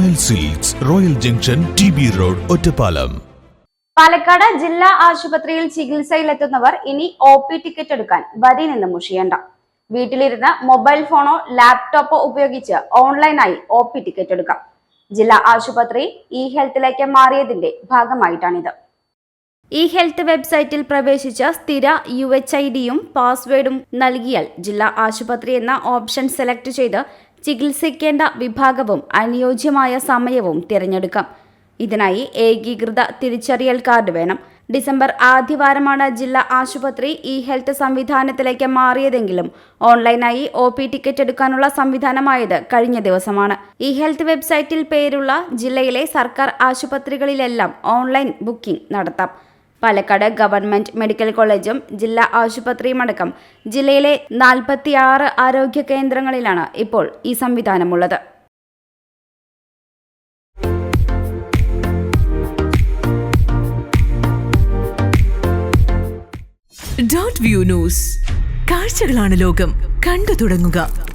Royal Silks Royal junction T B road Ottapalam Palakkad ജില്ലാ ആശുപത്രിയിൽ ചികിത്സയിലെത്തുന്നവർ ഇനി ഒ പി ടിക്കറ്റ് എടുക്കാൻ വരി നിന്ന് മുഷിയേണ്ട. വീട്ടിലിരുന്ന് മൊബൈൽ ഫോണോ ലാപ്ടോപ്പോ ഉപയോഗിച്ച് ഓൺലൈനായി ഒ പി ടിക്കറ്റ് എടുക്കാം. ജില്ലാ ആശുപത്രി ഇ ഹെൽത്തിലേക്ക് മാറിയതിന്റെ ഭാഗമായിട്ടാണിത്. ഇ ഹെൽത്ത് വെബ്സൈറ്റിൽ പ്രവേശിച്ച സ്ഥിര യു എച്ച് ഐ ഡിയും പാസ്വേഡും നൽകിയാൽ ജില്ലാ ആശുപത്രി എന്ന ഓപ്ഷൻ സെലക്ട് ചെയ്ത് ചികിത്സിക്കേണ്ട വിഭാഗവും അനുയോജ്യമായ സമയവും തിരഞ്ഞെടുക്കാം. ഇതിനായി ഏകീകൃത തിരിച്ചറിയൽ കാർഡ് വേണം. ഡിസംബർ ആദ്യവാരമാണ് ജില്ലാ ആശുപത്രി ഇ ഹെൽത്ത് സംവിധാനത്തിലേക്ക് മാറിയതെങ്കിലും ഓൺലൈനായി ഒ പി ടിക്കറ്റ് എടുക്കാനുള്ള സംവിധാനമായത് കഴിഞ്ഞ ദിവസമാണ്. ഇ ഹെൽത്ത് വെബ്സൈറ്റിൽ പേരുള്ള ജില്ലയിലെ സർക്കാർ ആശുപത്രികളിലെല്ലാം ഓൺലൈൻ ബുക്കിംഗ് നടത്താം. പാലക്കാട് ഗവൺമെന്റ് മെഡിക്കൽ കോളേജും ജില്ലാ ആശുപത്രിയുമടക്കം ജില്ലയിലെ നാൽപ്പത്തിയാറ് ആരോഗ്യ കേന്ദ്രങ്ങളിലാണ് ഇപ്പോൾ ഈ സംവിധാനമുള്ളത്. View news. ലോകം. കണ്ടു തുടങ്ങുക.